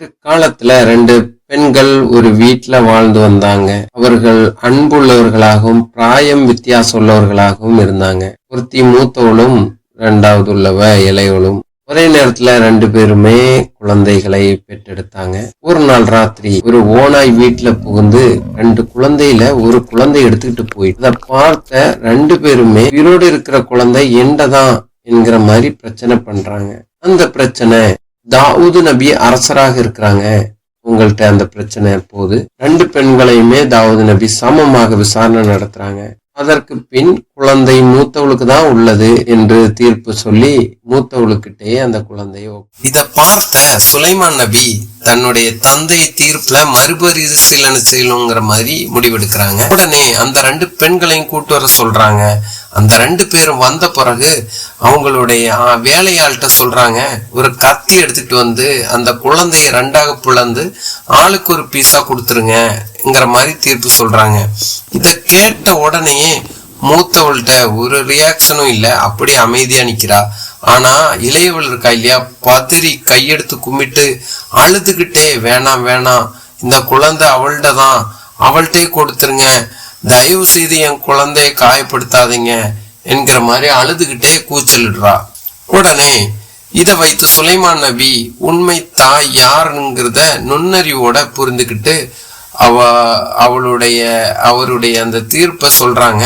ஒரு காலத்துல ரெண்டு பெண்கள் ஒரு வீட்ல வாழ்ந்து வந்தாங்க. அவர்கள் அன்புள்ளவர்களாகவும் பிராயம் வித்தியாசம் உள்ளவர்களாகவும் இருந்தாங்க. ஒருத்தி மூத்தவளும் ரெண்டாவது உள்ளவ இளையவளும். ஒரே நேரத்துல ரெண்டு பேருமே குழந்தைகளை பெற்றெடுத்தாங்க. ஒரு நாள் ராத்திரி ஒரு ஓனாய் வீட்டுல புகுந்து ரெண்டு குழந்தையில ஒரு குழந்தை எடுத்துக்கிட்டு போயிட்டு அதை பார்த்த ரெண்டு பேருமே உயிரோடு இருக்கிற குழந்தை எண்டதான் என்கிற மாதிரி பிரச்சனை பண்றாங்க. அந்த பிரச்சனை தாவூது நபி அரசராக இருக்கிறாங்க. உங்கள்கிட்ட அந்த பிரச்சனை போது ரெண்டு பெண்களையுமே தாவூது நபி சமமாக விசாரணை நடத்துறாங்க. அதற்கு பின் குழந்தை மூத்தவளுக்கு தான் உள்ளது என்று தீர்ப்பு சொல்லி மூத்தவளுக்கிட்டே அந்த குழந்தைய இத பார்த்த சுலைமான் நபி தன்னுடைய தந்தை தீர்ப்புல மறுபரிசீலனை செய்யணுங்கிற மாதிரி முடிவெடுக்கிறாங்க. உடனே அந்த ரெண்டு பெண்களையும் கூட்டு வர சொல்றாங்க. அந்த ரெண்டு பேரும் வந்த பிறகு அவங்களுடைய வேலையாள்கிட்ட சொல்றாங்க ஒரு கத்தி எடுத்துட்டு வந்து அந்த குழந்தைய ரெண்டாக பிளந்து ஆளுக்கு ஒரு பீஸா கொடுத்துருங்கங்கிற மாதிரி தீர்ப்பு சொல்றாங்க. இத கேட்ட உடனேயே மூத்தவள்கிட்ட ஒரு ரியாக்ஷனும் இல்லை அப்படியே அமைதியா நிக்கிறா. ஆனா இளையவள் இருக்கா இல்லையா பதறி கையெடுத்து கும்பிட்டு அழுதுகிட்டே வேணாம் வேணாம் இந்த குழந்தை அவள்கிட்ட தான் அவள்கிட்டே கொடுத்துருங்க தயவு செய்து என் குழந்தைய காயப்படுத்தாதீங்க என்கிற மாதிரி அழுதுகிட்டே கூச்சலிடுறா. உடனே இதை வைத்து சுலைமான் நபி உண்மை தாய் யாருங்கிறத நுண்ணறிவோட புரிந்துக்கிட்டு அவ அவளுடைய அவருடைய அந்த தீர்ப்பை சொல்றாங்க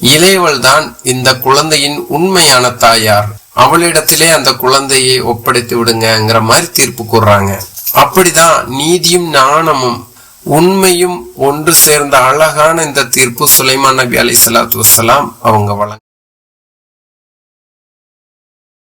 இளையவள் தான் இந்த குழந்தையின் உண்மையான தாயார். அவளிடத்திலே அந்த குழந்தையை ஒப்படைத்து விடுங்கங்கிற மாதிரி தீர்ப்பு கூறுறாங்க. அப்படிதான் நீதியும் நாணமும் உண்மையும் ஒன்று சேர்ந்த அழகான இந்த தீர்ப்பு சுலைமான் நபி அலி சலாத்து வசலாம் அவங்க வழங்க